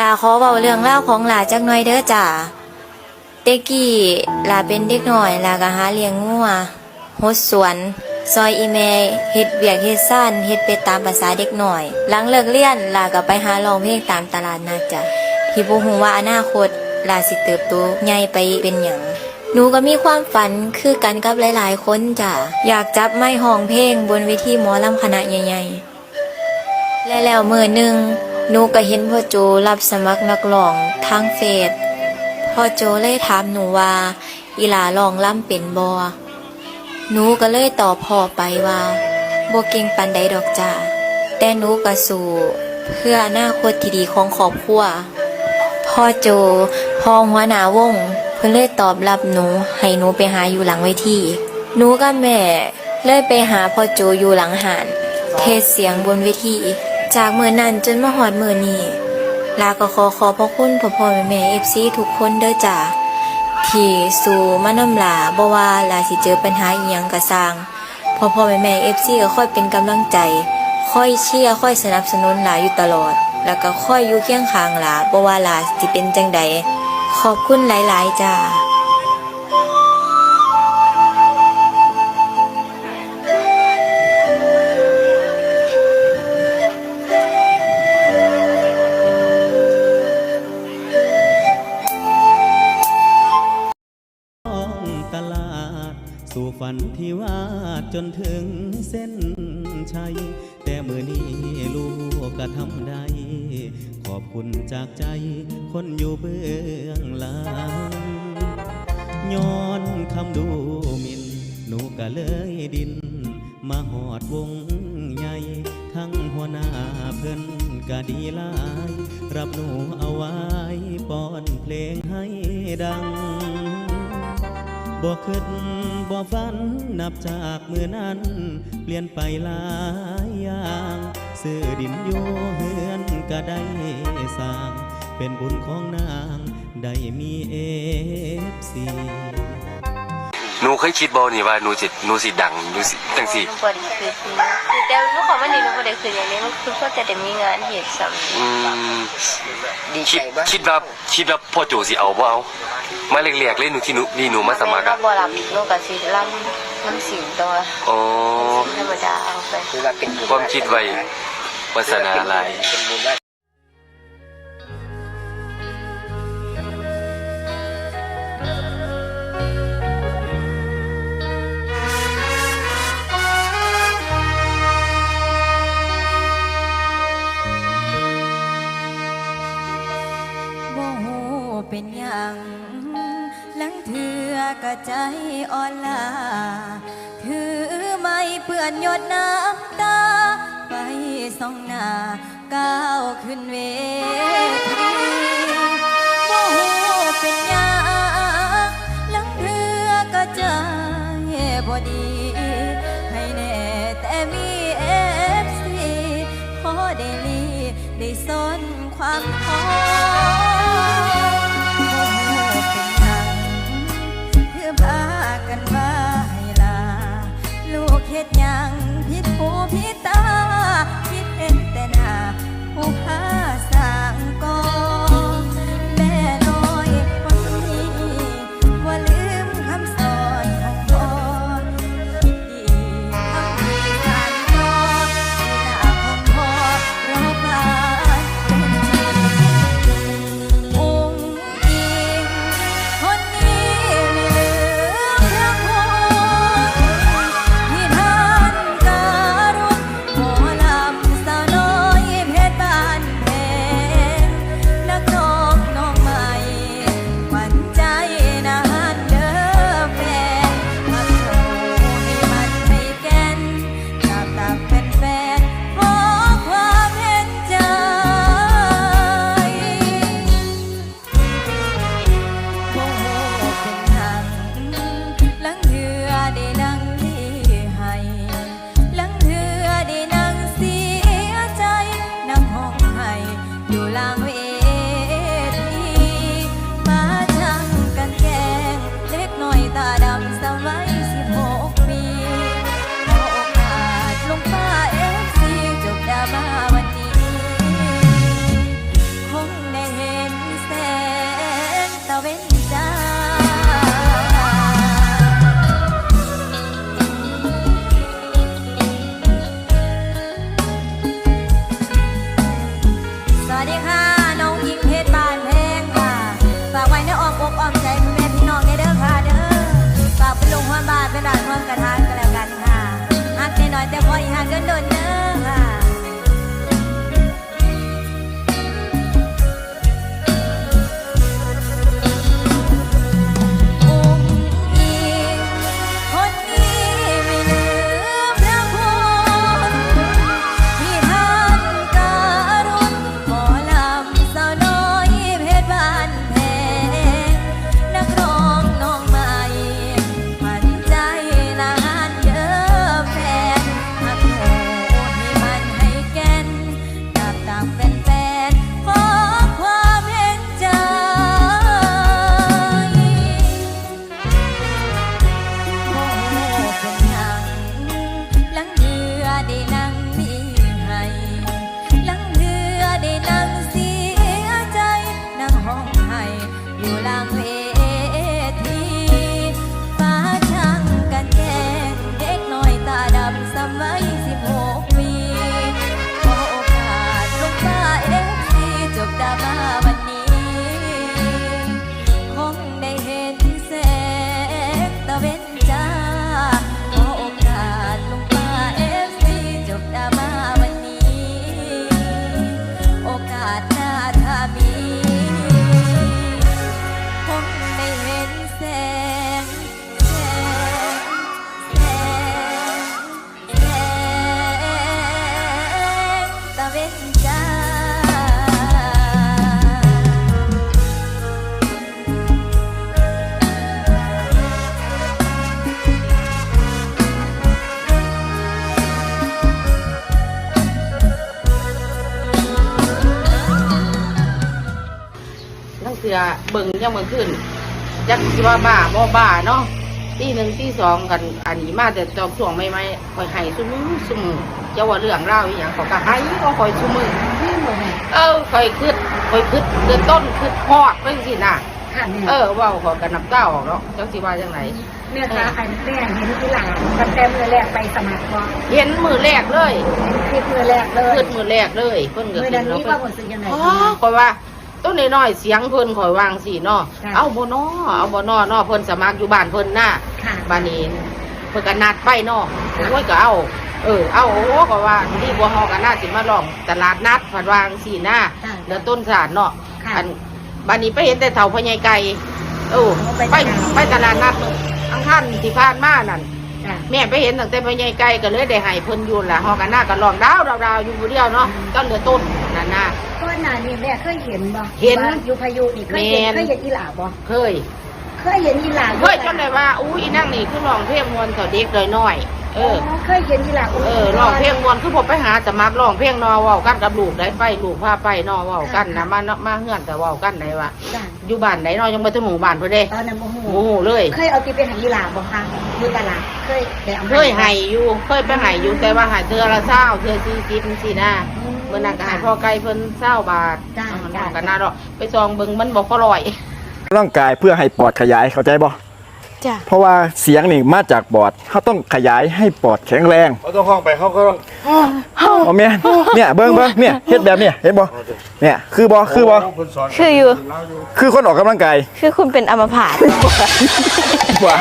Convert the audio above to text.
ลาขอเว้าเรื่องเล่าของหลาจักหน่อยเด้อจ้าเด็กกี้ลาเป็นเด็กหน้อยลาก็หาเลี้ยงงัวหดสวน ซอยอีเมเฮ็ดเวียกเฮ็ดซ่านเฮ็ดไปตามภาษาเด็กหน้อย หลังเลิกเรียนลาก็ไปหาร้องเพลงตามตลาดนัดจ้ะที่บ่ฮู้ว่าอนาคตลาสิเติบโตใหญ่ไปเป็นหยังหนูก็มีความฝันคือกันกับหลาย ๆ คนจ้ะอยากจับไม้ห้องเพลงบนเวทีหมอลำคณะใหญ่ๆและแล้วมือหนึ่ง หนูก็เห็นพ่อโจรับสมัครนักร้องทางเฟซพ่อโจเลยถามหนูว่า อีหลาร้องล่ำเป็นบอหนูก็เลยตอบพ่อไปว่าบ่เก่งปันใดดอกจ้าแต่หนูก็สู้เพื่ออนาคตที่ดีของครอบครัวพ่อโจพ่อหัวหน้าวง เพื่อเลยตอบรับหนูให้หนูไปหาอยู่หลังเวทีหนูกับแม่เลยไปหาพ่อโจอยู่หลังหานเทศเสียงบนเวที จากมือนั้นจนมาหอดมือนี้ลาก็ขอขอพระคุณพ่อพ่อแม่แม่เอฟซีทุกคนเด้อจ้าที่สู่มานำลาบ่ว่าลาสิเจอปัญหาอีหยังก็สร้างพ่อพ่อแม่แม่เอฟซีก็ค่อยเป็นกำลังใจ ค่อยเชียร์ค่อยสนับสนุนหลาอยู่ตลอด แล้วก็ค่อยอยู่เคียงข้างหลาบ่ว่าลาสิเป็นจังใดขอบคุณหลาย ๆ จ้า ฝันที่วาดจนถึงเส้นชัย แต่มือนี้ลูกก็ทำได้ขอบคุณจากใจคนอยู่เบื้องหลังย้อนคำดูหมินหนูก็เลยดิน มาหอดวงใหญ่ ทั้งหัวหน้าเพิ่อนก็ดีลาย รับหนูเอาไว้ป้อนเพลงให้ดัง บ่คิดบ่ฝันนับจากมือนั้น เปลี่ยนไปหลายอย่างซื้อดินอยู่เฮือนก็ได้สร้าง เป็นบุญของนาง ได้มีเอฟซี นูเคยคิดบอนี่ว่าหนูสิหนูสิดังหนูสิจังสิหนูบ่ได้คือคือคือแต่ลูกของมันนี่หนูบ่ได้คืออย่างนี้มันคือก็จะได้มีงานเฮ็ดซ้ำอืมดีใจคิดบ่คิดว่าคิดว่าพ่อโจสิเอาบ่เอามาเรียกๆเลยหนูที่หนูนี่หนูมาสมัครเราอะบ่รับหนูก็สิรำน้ำสิงตัวอ๋อธรรมดาเอาไป คือว่าเป็นบุญความคิดไว้วาสนาหลาย เป็นบุญว่า ใจอ่อนลาถือไม่เปื้อนหยดน้ำตา ไปส่องหน้าก้าวขึ้นเวทีบ่ฮู้เป็นยังหลังเถือก็ใจบ่ดี ให้แน่แต่มีเอฟซีพอได้ลีได้สนความท้อ está vai นั่นคือเบิ่งยังเมันขึ้นจักสิว่าบ้าบ่บ้าเนาะตีหนึ่งตีสองกัน อันนี้มาแต่จอกช่วงไม่ไม่คอยให้ซุมือซุมือเจ้าว่าเรื่องเล่าอหย่างเขาก็ให้ก็คอยซุมือเออคอยคืดคอยคืดเดือนต้นคืดพอดเพิ่งสิน่ะเออว่าขอกันนับเก้าออกเนาะจักสิว่าจังไหนแม่คะอันแม่เห็นที่หลังตั้งแต่มือแรกไปสมัครบ่เห็นมือแรกเลยคลิปมือแรกเลยคืดมือแรกเลยเพิ่นก็มือดันนนี้ว่าเพิ่นผลสึกยังไงอ๋อคอยว่า ต้นน้อยๆเสียงเพิ่นคอยวางสิเนาะค่ะเอาบ่นอเอาบ่นอเนาะเพิ่นสมัครอยู่บ้านเพิ่นน่ะค่ะ บ้านนี้เพิ่นก็นัดไปเนาะโอ้ยก็เอา เออ เอาโอ้ก็ว่าที่บัวฮอกันน่าสิมาลองตลาดนัดผัดวางสีหน้าค่ะเดี๋ยวต้นสารเนาะค่ะอันบ้านนี้ไปเห็นแต่เถาพญายไก่เออไปไปตลาด ไปตลาดนัดอังคารที่ผ่านมานั่นค่ะแม่ไปเห็นตั้งแต่พญายไก่ก็เลยได้ให้เพิ่นอยู่ล่ะฮอกันหน้าก็ลองดาวดาวดาวอยู่ผู้เดียวเนาะก็เหลือต้นนั่นน่ะก้ อนหน้านี่แม่เคยเห็นบ่เห็นว่าอยู่พายุนี่เคยเห็นแม่น เคยเห็นอีหลาบ่เคย เคยเห็นอีหลาเคยจนเลยว่า อู้อีนั่งนี่คือร้องเพลงมวนต่อเด็กน้อยๆเออ เคยเห็นอีหลาเออร้องเพลงมวนคือผมไปหาสมัครร้องเพลงนอเว้ากันกับลูกได้ไปลูกพาไปนอเว้ากันนะมามาเฮือนแต่เว้ากันได้ว่า จ้ะอยู่บ้านไหนนอยังบ่ถึงหมู่บ้านเพิ่นเด้ตอนนั้นโมโหโอ้โหเลย เคยเอาตีเป็นใหอีหลาบ่คะอยู่ตลาดเคยไปเอาเคยให้อยู่ เคยไปให้อยู่แต่ว่าให้เทื่อละ20เทื่อ40จังซี่นะ เมื่อนั้นก็ให้พ่อไก่เพิ่น20บาทจ้าเอาจ้าน้องก็น่าดอกไปซองเบิ่งมันบ่พอร้อย ร่างกายเพื่อให้ปอดขยายเข้าใจบ่จ้ะเพราะว่าเสียงนี่มาจากปอดเขาต้องขยายให้ปอดแข็งแรงเขาต้องห้องไปเขาก็ต้องเอาแม่นเนี่ยเบิ่งเบิ่งเนี่ยเฮ็ดแบบเนี้เห็นบ่เนี่ยคือบ่คือบ่ต้องคนสอนคืออยู่ คือคนออกกำลังกายคือคุณเป็นอัมพาต